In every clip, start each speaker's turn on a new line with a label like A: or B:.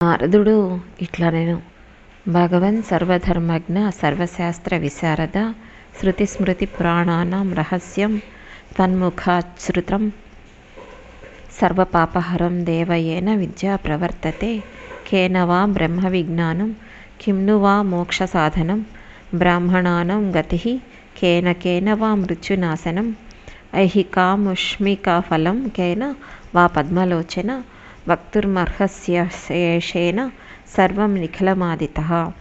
A: నారదుడు ఇట్లా నేను భగవన్ సర్వధర్మజ్ఞ సర్వశాస్త్ర విశారద శృతి స్మృతి పురాణానాం రహస్యం తన్ముఖాశ్రుతం సర్వపాపహరం దేవయేన విద్యా ప్రవర్తతే కేన వా బ్రహ్మ విజ్ఞానం కిమ్ను వా మోక్ష సాధనం బ్రాహ్మణానం గతి కేన కేన వా మృత్యునాశనం ఐహికాముష్మికాఫలం కేన వా పద్మలోచన వక్తుర్మర్హస్యేషేణ సర్వం నిఖిలమాదిత.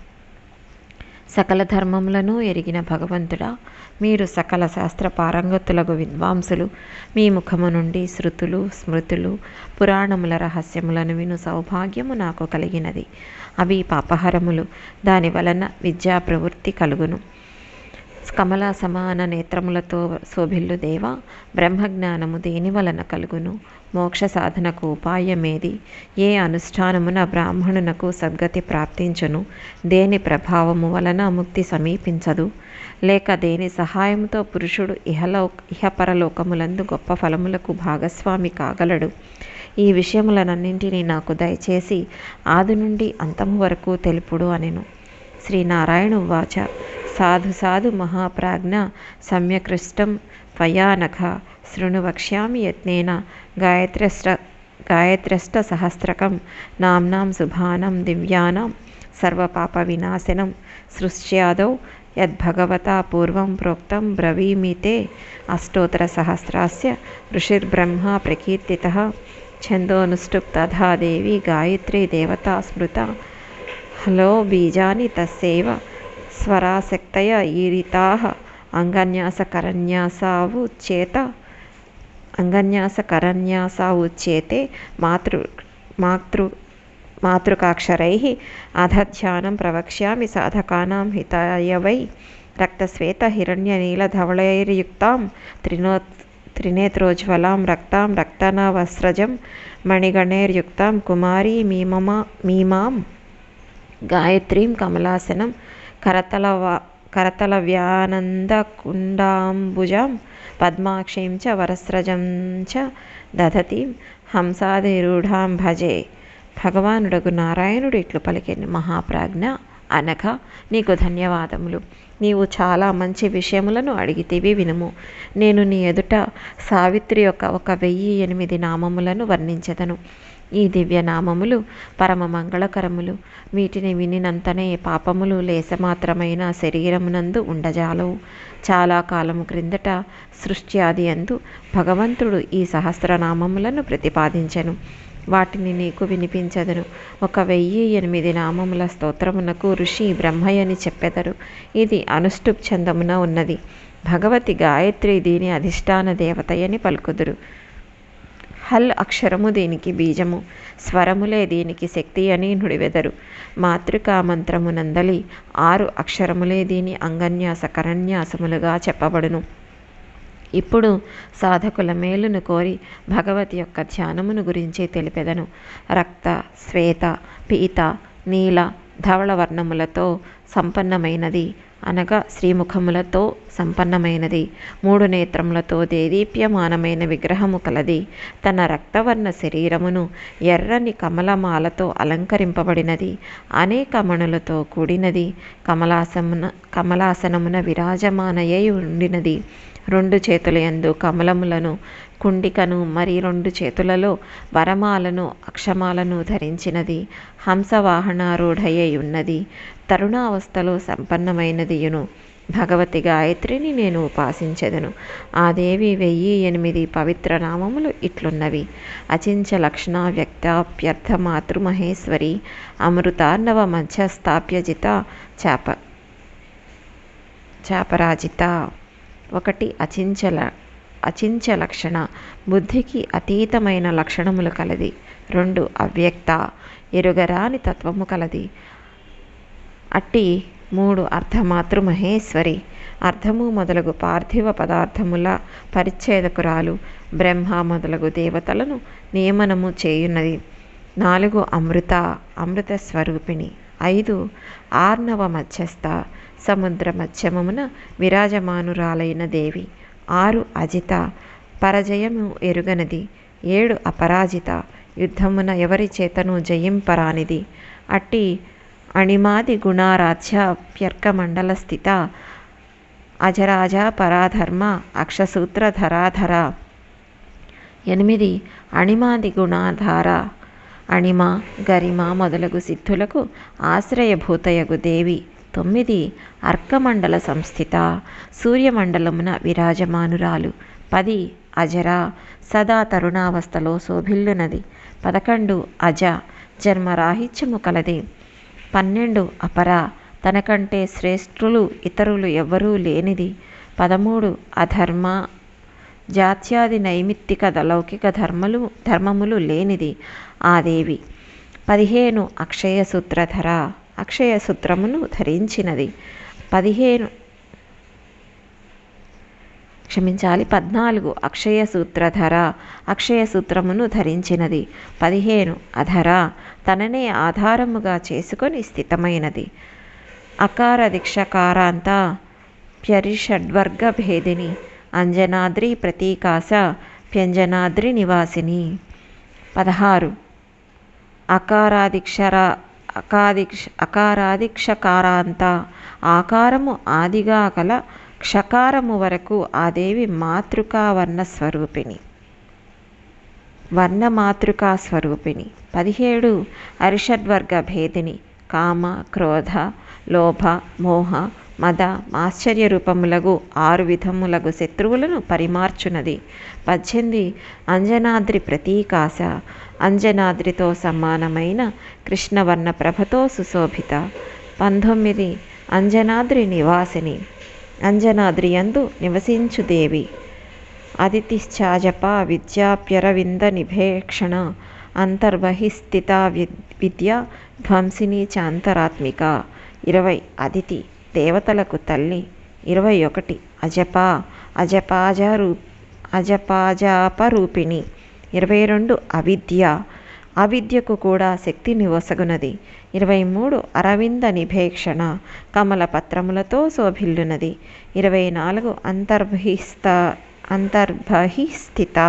A: సకల ధర్మములను ఎరిగిన భగవంతుడా మీరు సకల శాస్త్ర పారంగతులకు విద్వాంసులు. మీ ముఖము నుండి శృతులు స్మృతులు పురాణముల రహస్యములను విను సౌభాగ్యము నాకు కలిగినది. అవి పాపహరములు దాని వలన విద్యా ప్రవృత్తి కలుగును. కమల సమాన నేత్రములతో శోభిల్లు దేవ బ్రహ్మజ్ఞానము దేని వలన కలుగును? మోక్ష సాధనకు ఉపాయమేది? ఏ అనుష్ఠానమున బ్రాహ్మణునకు సద్గతి ప్రాప్తించును? దేని ప్రభావము వలన ముక్తి సమీపించదు? లేక దేని సహాయంతో పురుషుడు ఇహలో ఇహపరలోకములందు గొప్ప ఫలములకు భాగస్వామి కాగలడు? ఈ విషయములనన్నింటినీ నాకు దయచేసి ఆది నుండి అంతము వరకు తెలుపుడు అనెను. శ్రీనారాయణ వాచ సాధు సాధు మహాప్రాజ్ఞ సమ్యకృష్టం త్వయానఘ శృణు వక్ష్యామి యత్నేన. గాయత్ర్యష్ట గాయత్రష్టసహస్రకం. నామ్నాం శుభానం దివ్యానాం. సర్వపాపవినాశనం. సృష్ట్యాదౌ యద్భగవతా పూర్వం ప్రోక్తం బ్రవీమితే. అష్టోత్తరసహస్రాస్య ఋషిర్బ్రహ్మ ప్రకీర్తితः. ఛందోనుష్టుప్ తథా దేవి గాయత్రీ దేవతా స్మృత. హలో బీజాని తస్సేవ స్వరాసక్తయ ఈరితాः. అంగన్యాస అంగన్యాసకరన్యాసావుచ్యేత అంగన్యాసకరన్యాసావుచ్యేతే మాతృ మాతృ మాతృకాక్షరైः అధధ్యానం ప్రవక్ష్యామి సాధకానాం హితాయ వై రక్తశ్వేతహిరణ్యనీలధవళైర్యుక్తాం త్రినో త్రినేత్రోజ్వలాం రక్తాం రక్తనవస్రజం మణిగణైర్యుక్తాం కుమారీ మీమమా మీమాం గాయత్రీం కమలాసనం కరతలవా కరతలవ్యానందకుండాంబుజాం పద్మాక్షీం చ వరస్రజం చ దధతీం హంసాధిరూఢాం భజే. భగవానుడకు నారాయణుడు ఇట్లు పలికిన మహాప్రాజ్ఞ అనగా నీకు ధన్యవాదములు. నీవు చాలా మంచి విషయములను అడిగితివి వినుము. నేను నీ ఎదుట సావిత్రి యొక్క ఒక వెయ్యి ఎనిమిది నామములను వర్ణించెదను. ఈ దివ్య నామములు పరమ మంగళకరములు. వీటిని వినినంతనే పాపములు లేసమాత్రమైన శరీరమునందు ఉండజాలవు. చాలా కాలము క్రిందట సృష్టి ఆది అందు భగవంతుడు ఈ సహస్రనామములను ప్రతిపాదించెను. వాటిని నీకు వినిపించదను. ఒక వెయ్యి ఎనిమిది నామముల స్తోత్రమునకు ఋషి బ్రహ్మయని చెప్పెదరు. ఇది అనుష్టుప్ ఛందమున ఉన్నది. భగవతి గాయత్రి దీని అధిష్టాన దేవతయని పలుకుదురు. హల్ అక్షరము దీనికి బీజము స్వరములే దీనికి శక్తి అని నుడివెదరు. మాతృకా మంత్రము నందలి ఆరు అక్షరములే దీని అంగన్యాస కరన్యాసములుగా చెప్పబడును. ఇప్పుడు సాధకుల మేలును కోరి భగవతి యొక్క ధ్యానమును గురించి తెలిపెదను. రక్త శ్వేత పీత నీల ధవళ వర్ణములతో సంపన్నమైనది అనగా శ్రీముఖములతో సంపన్నమైనది. మూడు నేత్రములతో దేదీప్యమానమైన విగ్రహము కలది. తన రక్తవర్ణ శరీరమును ఎర్రని కమలమాలతో అలంకరింపబడినది. అనేక మణులతో కూడినది. కమలాసమున కమలాసనమున విరాజమానయై ఉండినది రెండు చేతుల యందు కమలములను కుండికను మరి రెండు చేతులలో వరమాలను అక్షమాలను ధరించినది. హంసవాహనారూఢయ్యై ఉన్నది తరుణావస్థలో సంపన్నమైనదియును. భగవతి గాయత్రిని నేను ఉపాసించెదను. ఆ దేవి వెయ్యి ఎనిమిది పవిత్ర నామములు ఇట్లున్నవి. అచించ లక్షణ వ్యక్తాప్యర్థ మాతృమహేశ్వరి అమృతార్ణవ మధ్యస్థాప్యజిత చాప చాపరాజిత. ఒకటి అచించల అచించ లక్షణ. బుద్ధికి అతీతమైన లక్షణములు కలది. రెండు అవ్యక్త. ఎరుగరాని తత్వము కలది. అట్టి మూడు అర్ధమాతృ మహేశ్వరి. అర్ధము మొదలగు పార్థివ పదార్థముల పరిచ్ఛేదకురాలు. బ్రహ్మ మొదలగు దేవతలను నియమనము చేయున్నది. నాలుగు అమృత. అమృత స్వరూపిణి. ఐదు ఆర్ణవ మధ్యస్థ. సముద్ర మధ్యమమున విరాజమానురాలైన దేవి. ఆరు అజిత. పరజయము ఎరుగనది. ఏడు అపరాజిత. యుద్ధమున ఎవరి చేతను జయింపరానిది. అట్టి అణిమాది గుణారాధ్య ప్యర్కమండల స్థిత. అజరాజ పరాధర్మ అక్షసూత్రధరాధర ఎనిమిది అణిమాది గుణాధార. అణిమ గరిమ మొదలగు సిద్ధులకు ఆశ్రయభూతయగు దేవి. తొమ్మిది అర్కమండల సంస్థిత సూర్యమండలమున విరాజమానురాలు. పది అజర సదా తరుణావస్థలో శోభిల్లునది. పదకొండు అజ జన్మరాహిత్యము కలది. పన్నెండు అపర తనకంటే శ్రేష్ఠులు ఇతరులు ఎవ్వరూ లేనిది. పదమూడు అధర్మ జాత్యాది నైమిత్తిక లౌకిక ధర్మలు ధర్మములు లేనిది. ఆ దేవి పదిహేను అక్షయ సూత్రధర అక్షయ సూత్రమును ధరించినది పదిహేను క్షమించాలి పద్నాలుగు అక్షయ సూత్రధర అక్షయ సూత్రమును ధరించినది పదిహేను అధర తననే ఆధారముగా చేసుకొని స్థితమైనది. అకార దీక్షకారాంత ప్యరిషడ్వర్గ భేదిని అంజనాద్రి ప్రతీకాశ ప్యంజనాద్రి నివాసిని. పదహారు అకారాదిక్షర అకాదిక్ష అకారాదిక్షకారాంత. ఆకారము ఆదిగా గల క్షకారము వరకు ఆ దేవి మాతృకా వర్ణ స్వరూపిణి. వర్ణమాతృకా స్వరూపిణి. పదిహేడు అరిషడ్వర్గ భేదిని. కామ క్రోధ లోభ మోహ మద ఆశ్చర్య రూపములగు ఆరు విధములగు శత్రువులను పరిమార్చునది. పద్దెనిమిది అంజనాద్రి ప్రతీకాశ. అంజనాద్రితో సమానమైన కృష్ణవర్ణ ప్రభతో సుశోభిత. పంతొమ్మిది అంజనాద్రి నివాసిని. అంజనాద్రి యందు నివసించు దేవి. అదితిశ్చాజప విద్యాప్యరవింద నిభేక్షణ. అంతర్బహిస్థిత విద్య ధ్వంసిని చాంతరాత్మిక. ఇరవై అదితి దేవతలకు తల్లి. ఇరవై ఒకటి. అజప. అజపాజారూ అజపాజాపరూపిణి. ఇరవై రెండు. అవిద్య. అవిద్యకు కూడా శక్తిని ఒసగునది ఇరవై మూడు. అరవింద నిభేక్షణ. కమల పత్రములతో శోభిల్లునది. ఇరవై నాలుగు. అంతర్బహిస్త అంతర్బహిస్థిత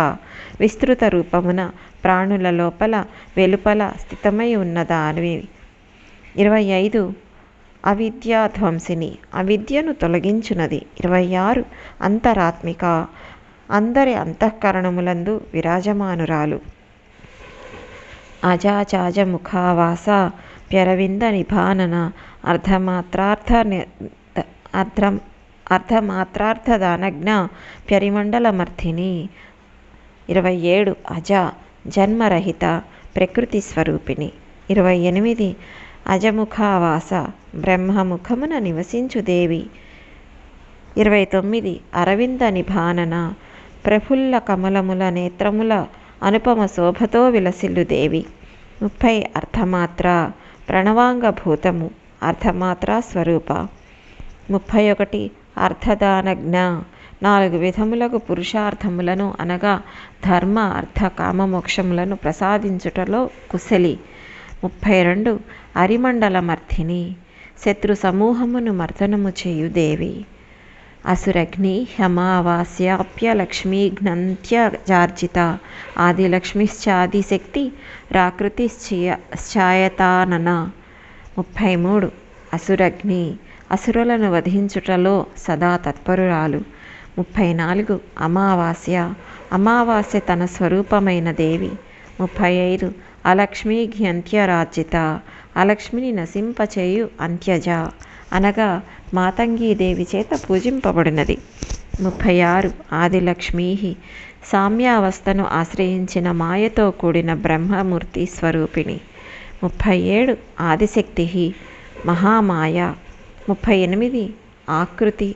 A: విస్తృత రూపమున ప్రాణుల లోపల వెలుపల స్థితమై ఉన్నదాని ఇరవై ఐదు. అవిద్యాధ్వంసిని. అవిద్యను తొలగించునది. ఇరవై ఆరు అంతరాత్మిక. అందరి అంతఃకరణములందు విరాజమానురాలు. అజాచాజ ముఖావాస ప్యరవింద నిభానన. అర్ధమాత్రార్థ అర్ధం అర్ధమాత్రార్థదానజ్ఞ. ప్యరిమండలమర్థిని. ఇరవై ఏడు అజ. జన్మరహిత. ప్రకృతి స్వరూపిణి. ఇరవై ఎనిమిది. అజముఖావాస బ్రహ్మముఖమున నివసించు దేవి. ఇరవై తొమ్మిది. అరవింద నిభానన ప్రఫుల్ల కమలముల నేత్రముల అనుపమ శోభతో విలసిల్లు దేవి. ముప్పై అర్ధమాత్ర ప్రణవాంగభూతము అర్ధమాత్ర స్వరూప. ముప్పై ఒకటి. అర్ధదానజ్ఞ నాలుగు విధములకు పురుషార్థములను అనగా ధర్మ అర్థ కామమోక్షములను ప్రసాదించుటలో కుశలి. ముప్పై రెండు. అరిమండలమర్థిని శత్రు సమూహమును మర్దనము చేయు దేవి. అసురగ్ని హ్యమావాస్యాప్య జార్జిత ఆదిలక్ష్మిశ్చాదిశక్తి రాకృతిశ్చాయతానన. ముప్పై మూడు అసురగ్ని అసురులను వధించుటలో సదా తత్పరురాలు. ముప్పై నాలుగు అమావాస్య. అమావాస్య తన స్వరూపమైన దేవి. ముప్పై ఐదు అలక్ష్మీఘ్య ఆ లక్ష్మిని నశింపచేయు అంత్యజ. అనగా మాతంగీదేవి చేత పూజింపబడినది. ముప్పై ఆరు ఆదిలక్ష్మీ సామ్యావస్థను ఆశ్రయించిన మాయతో కూడిన బ్రహ్మమూర్తి స్వరూపిణి. ముప్పై ఏడు ఆదిశక్తి మహామాయ. ముప్పై ఎనిమిది ఆకృతి.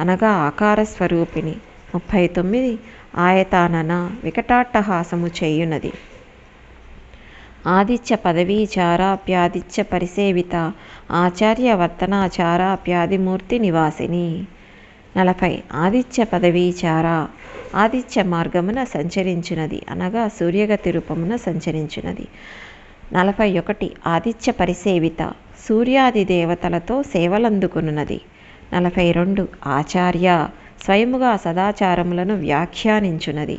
A: అనగా ఆకార స్వరూపిణి. ముప్పై తొమ్మిది ఆయతానన వికటాట్టహాసము చేయునది. ఆదిత్య పదవీచారాప్యాదిత్య పరిసేవిత ఆచార్య వర్తనాచారాప్యాదిమూర్తి నివాసిని. నలభై ఆదిత్య పదవీచార ఆదిత్య మార్గమున సంచరించినది అనగా సూర్యగతి రూపమున సంచరించినది. నలభై ఒకటి ఆదిత్య పరిసేవిత సూర్యాది దేవతలతో సేవలందుకున్నది నలభై రెండు ఆచార్య స్వయముగా సదాచారములను వ్యాఖ్యానించున్నది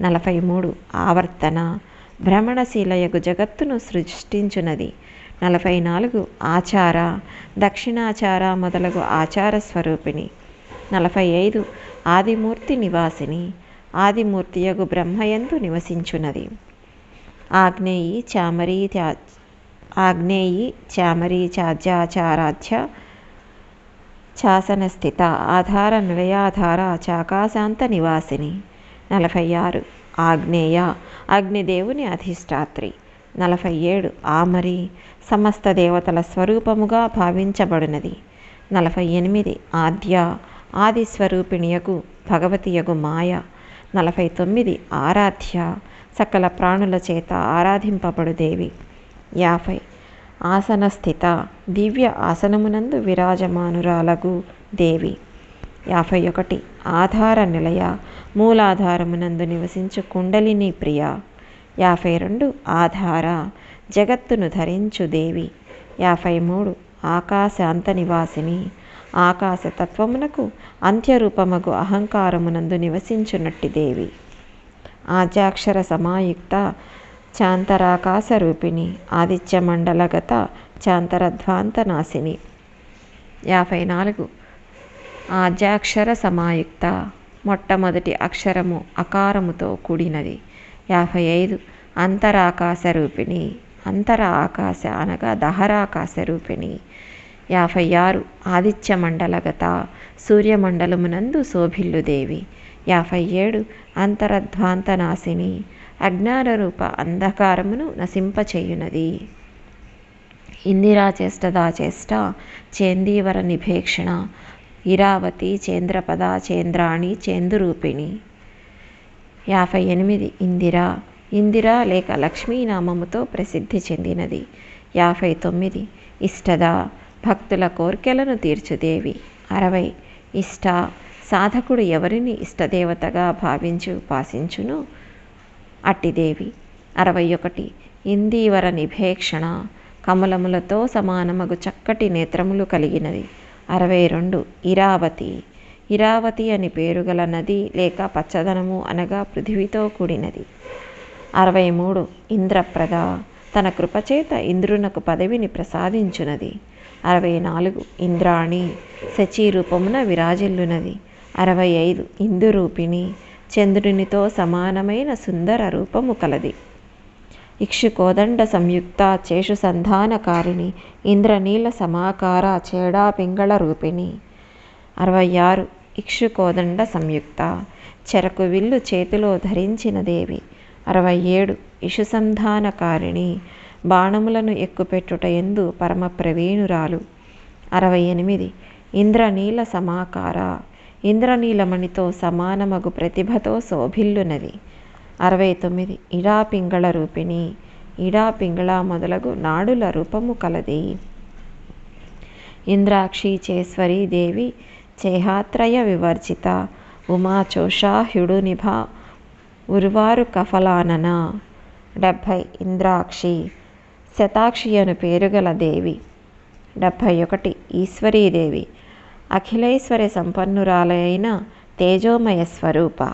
A: నలభై మూడు ఆవర్తన భ్రమణశీలయగు జగత్తును సృష్టించున్నది నలభై నాలుగు ఆచార దక్షిణాచార మొదలగు ఆచార స్వరూపిణి. నలభై ఐదు ఆదిమూర్తి నివాసిని ఆదిమూర్తియగు బ్రహ్మయందు నివసించున్నది ఆగ్నేయి చామరీ ఆగ్నేయి చామరీ చాజ్యాచారాధ్య శాసనస్థిత ఆధార నిలయాధార చాకాశాంత నివాసిని. నలభై ఆరు ఆగ్నేయ అగ్నిదేవుని అధిష్టాత్రి. నలభై ఏడు ఆమరి సమస్త దేవతల స్వరూపముగా భావించబడినది. నలభై ఎనిమిది ఆద్య ఆది స్వరూపిణియగు భగవతియగు మాయ. నలభై తొమ్మిది ఆరాధ్య సకల ప్రాణుల చేత ఆరాధింపబడు దేవి. యాభై. ఆసనస్థిత దివ్య ఆసనమునందు విరాజమానురాలగు దేవి. యాభై ఒకటి ఆధార నిలయ మూలాధారమునందు నివసించు కుండలిని ప్రియ. యాభై రెండు ఆధార జగత్తును ధరించు దేవి. యాభై మూడు ఆకాశాంత నివాసిని ఆకాశతత్వమునకు అంత్యరూపమగు అహంకారమునందు నివసించునట్టి దేవి. ఆజాక్షర సమాయుక్త చాంతరాకాశ రూపిణి. ఆదిత్య చాంతరధ్వాంతనాశిని. చాంతరధ్వాంత నాశిని యాభై నాలుగు ఆద్యాక్షర సమాయుక్త మొట్టమొదటి అక్షరము అకారముతో కూడినది. యాభై ఐదు అంతరాకాశ రూపిణి అంతర ఆకాశ అనగా దహరాకాశ రూపిణి యాభై ఆరు ఆదిత్య మండలగత సూర్యమండలమునందు శోభిల్లుదేవి యాభై ఏడు అంతరధ్వాంత నాశిని అజ్ఞాన రూప అంధకారమును నశింపచేయునది. ఇందిరా చేష్టదా చేష్ట చేందీవర నిభేక్షణ ఇరావతి చేంద్రపద చేంద్రాణి చేందురూపిణి యాభై ఎనిమిది ఇందిరా. ఇందిరా లేక లక్ష్మీనామముతో ప్రసిద్ధి చెందినది. యాభై తొమ్మిది ఇష్టద. భక్తుల కోర్కెలను తీర్చుదేవి. అరవై ఇష్ట. సాధకుడు ఎవరిని ఇష్టదేవతగా భావించి ఉపాసించును అట్టిదేవి. అరవై ఒకటి ఇందీవర నిభేక్షణ. కమలములతో సమానమగు చక్కటి నేత్రములు కలిగినది. అరవై రెండు ఇరావతి. ఇరావతి అని పేరు గల నది లేక పచ్చదనము అనగా పృథివితో కూడినది. అరవై మూడు ఇంద్రప్రద. తన కృపచేత ఇంద్రునకు పదవిని ప్రసాదించునది. అరవై నాలుగు ఇంద్రాణి రూపమున విరాజిల్లునది. అరవై ఐదు ఇందురూపిణి. చంద్రునితో సమానమైన సుందర రూపము కలది. ఇక్షుకోదండ సంయుక్త చేషు సంధానకారిణి ఇంద్రనీల సమాకార చేడా పింగళ రూపిణి. అరవై ఆరు ఇక్షుకోదండ సంయుక్త. చెరకు విల్లు చేతిలో ధరించిన దేవి. అరవై ఏడు ఇషుసంధానకారిణి. బాణములను ఎక్కుపెట్టుట ఎందు పరమ ప్రవీణురాలు. అరవై ఎనిమిది ఇంద్రనీల సమాకార. ఇంద్రనీలమణితో సమానమగు ప్రతిభతో శోభిల్లునది. అరవై తొమ్మిది. ఇడాపింగళ రూపిణి. ఇడాపింగళ మొదలగు నాడుల రూపము కలది. ఇంద్రాక్షి చేశ్వరీ దేవి చేహాత్రయ వివర్జిత. ఉమాచోషాహ్యుడు నిభ. ఉర్వారు కఫలానన. డెబ్భై ఇంద్రాక్షి. శతాక్షి అను పేరుగల దేవి. డెబ్భై ఒకటి. ఈశ్వరీదేవి అఖిలైశ్వర్య సంపన్నురాలైన తేజోమయ స్వరూప.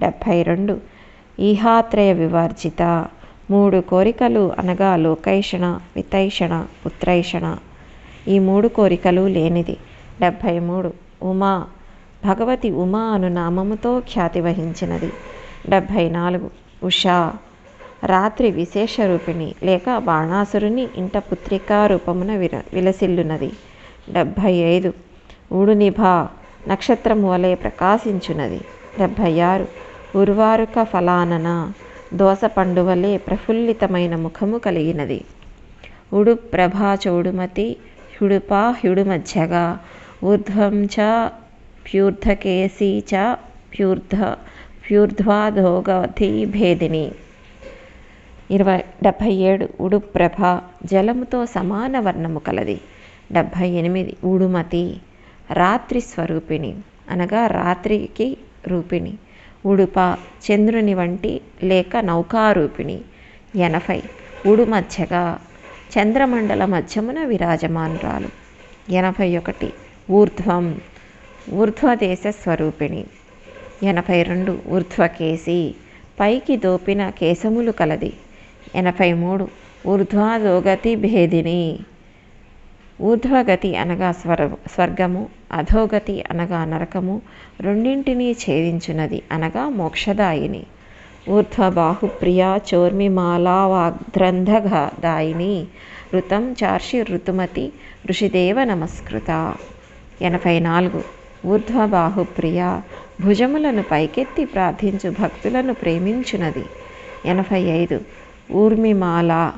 A: డెబ్భై రెండు. ఈహాత్రయ వివర్జిత. మూడు కోరికలు అనగా లోకైషణ వితైషణ పుత్రైషణ. ఈ మూడు కోరికలు లేనిది. డెబ్భై మూడు. ఉమా. భగవతి ఉమా అను నామముతో ఖ్యాతి వహించినది. డెబ్భై నాలుగు. ఉషా. రాత్రి విశేష రూపిణి లేక బాణాసురుని ఇంట పుత్రికా రూపమున విర విలసిల్లునది. డెబ్భై ఐదు. ఊడునిభా నక్షత్రము వలె ప్రకాశించున్నది డెబ్భై ఆరు. ఉర్వారుక ఫలానన. దోస పండువలే ప్రఫుల్లితమైన ముఖము కలిగినది. ఉడు ప్రభా చౌడుమతి హ్యుడుపా హ్యుడు మధ్యగా ఊర్ధ్వం చ ప్యూర్ధకేసి చ ప్యూర్ధ ప్యూర్ధ్వాధోగవతి భేదిని. ఇరవై డెబ్భై ఏడు ఉడుప్రభ జలముతో సమాన వర్ణము కలది. డెబ్భై ఎనిమిది ఉడుమతి రాత్రి స్వరూపిణి అనగా రాత్రికి రూపిణి. ఉడుప చంద్రుని వంటి లేక నౌకారూపిణి. ఎనభై. ఉడు మధ్యగా చంద్రమండల మధ్యమున విరాజమానురాలు. ఎనభై ఒకటి ఊర్ధ్వం. ఊర్ధ్వదేశ స్వరూపిణి. ఎనభై రెండు ఊర్ధ్వకేసి పైకి దోపిన కేశములు కలది. ఎనభై మూడు ఊర్ధ్వాధోగతి భేదిని ఊర్ధ్వగతి అనగా స్వర స్వర్గము అధోగతి అనగా నరకము రెండింటినీ ఛేదించున్నది అనగా మోక్షదాయిని. ఊర్ధ్వబాహుప్రియా చోర్మిమాలా దాయిని. ఋతం చార్షి ఋతుమతి ఋషిదేవ నమస్కృత. ఎనభై నాలుగు. ఊర్ధ్వబాహుప్రియ భుజములను పైకెత్తి ప్రార్థించు భక్తులను ప్రేమించునది. ఎనభై ఐదు. ఊర్మిమాల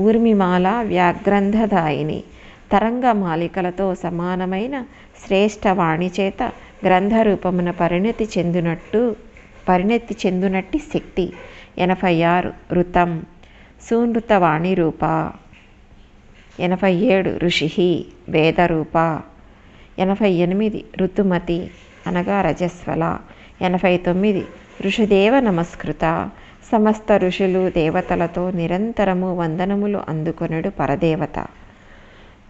A: ఊర్మిమాల వ్యాగ్రంథదాయిని తరంగ మాలికలతో సమానమైన శ్రేష్ఠ వాణి చేత గ్రంథరూపమున పరిణతి చెందినట్టు పరిణతి చెందునట్టి శక్తి. ఎనభై ఆరు ఋతం. సూనృతవాణి రూప. ఎనభై ఏడు ఋషి వేదరూప. ఎనభై ఎనిమిది ఋతుమతి అనగా రజస్వల. ఎనభై తొమ్మిది ఋషిదేవ నమస్కృత. సమస్త ఋషులు దేవతలతో నిరంతరము వందనములు అందుకొనుడు పరదేవత.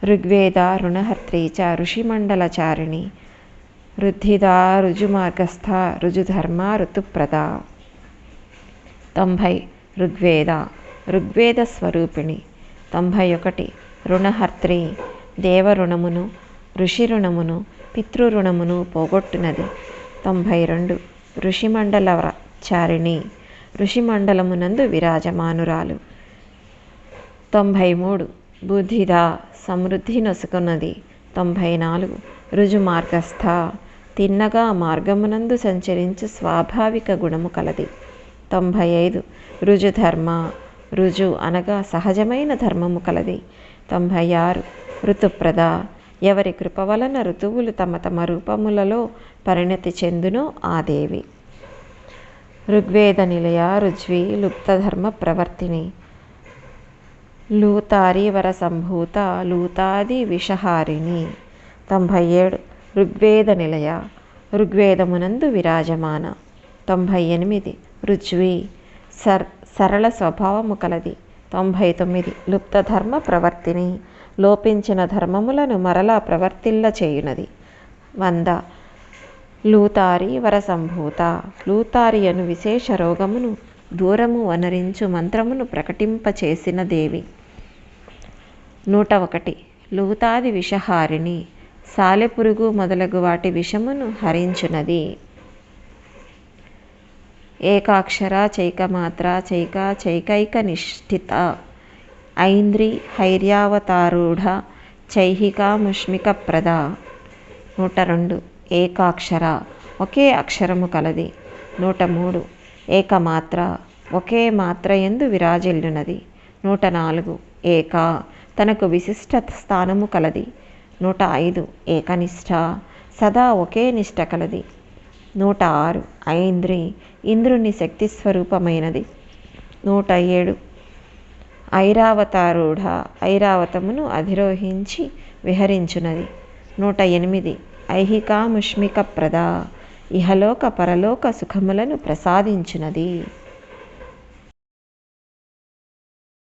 A: ఋగ్వేద రుణహర్త్రీచ చ ఋషిమండలచారిణి రుద్ధిదా రుజుమార్గస్థ రుజుధర్మ ఋతుప్రద. తొంభై ఋగ్వేద ఋగ్వేద స్వరూపిణి. తొంభై ఒకటి రుణహర్త్రి దేవరుణమును ఋషి రుణమును పితృరుణమును పోగొట్టునది. తొంభై రెండు ఋషిమండల చారిణి. ఋషిమండలమునందు విరాజమానురాలు. తొంభై మూడు బుద్ధిద సమృద్ధి నొసుకున్నది. తొంభై నాలుగు రుజుమార్గస్థ. తిన్నగా మార్గమునందు సంచరించు స్వాభావిక గుణము కలది. తొంభై ఐదు రుజుధర్మ. రుజు అనగా సహజమైన ధర్మము కలది. తొంభై ఆరు ఋతుప్రద. ఎవరి కృప వలన ఋతువులు తమ తమ రూపములలో పరిణతి చెందునో ఆ దేవి. ఋగ్వేద నిలయ రుజ్వి లుప్తధర్మ ప్రవర్తిని. లూతారీవర సంభూత లూతాది విషహారిణి. తొంభై ఏడు ఋగ్వేద నిలయ. ఋగ్వేదమునందు విరాజమాన. తొంభై ఎనిమిది రుజ్వి సర్ సరళ స్వభావము కలది. తొంభై తొమ్మిది లుప్తధర్మ ప్రవర్తిని. లోపించిన ధర్మములను మరలా ప్రవర్తిల్ల చేయునది. వంద. లూతారి వరసంభూత. లూతారి అను విశేష రోగమును దూరము వనరించు మంత్రమును ప్రకటింపచేసిన దేవి. నూట ఒకటి లూతాది విషహారిణి సాలెపురుగు మొదలగు వాటి విషమును హరించునది. ఏకాక్షర చైకమాత్ర చైక చైకైక నిష్ఠిత ఐంద్రి హైర్యావతారూఢ చైహిక ముష్మిక ప్రద నూట రెండు. ఏకాక్షర ఒకే అక్షరము కలది. నూట మూడు ఏకమాత్ర ఒకే మాత్ర ఎందు విరాజిల్లునది. నూట నాలుగు ఏక తనకు విశిష్ట స్థానము కలది. నూట ఐదు ఏకనిష్ట సదా ఒకే నిష్ట కలది. నూట ఆరు ఐంద్రి ఇంద్రుని శక్తి స్వరూపమైనది. నూట ఏడు ఐరావతారూఢ ఐరావతమును అధిరోహించి విహరించునది. నూట ఎనిమిది ఐహిక ముష్మిక ప్రద ఇహలోక పరలోక సుఖములను ప్రసాదించునది.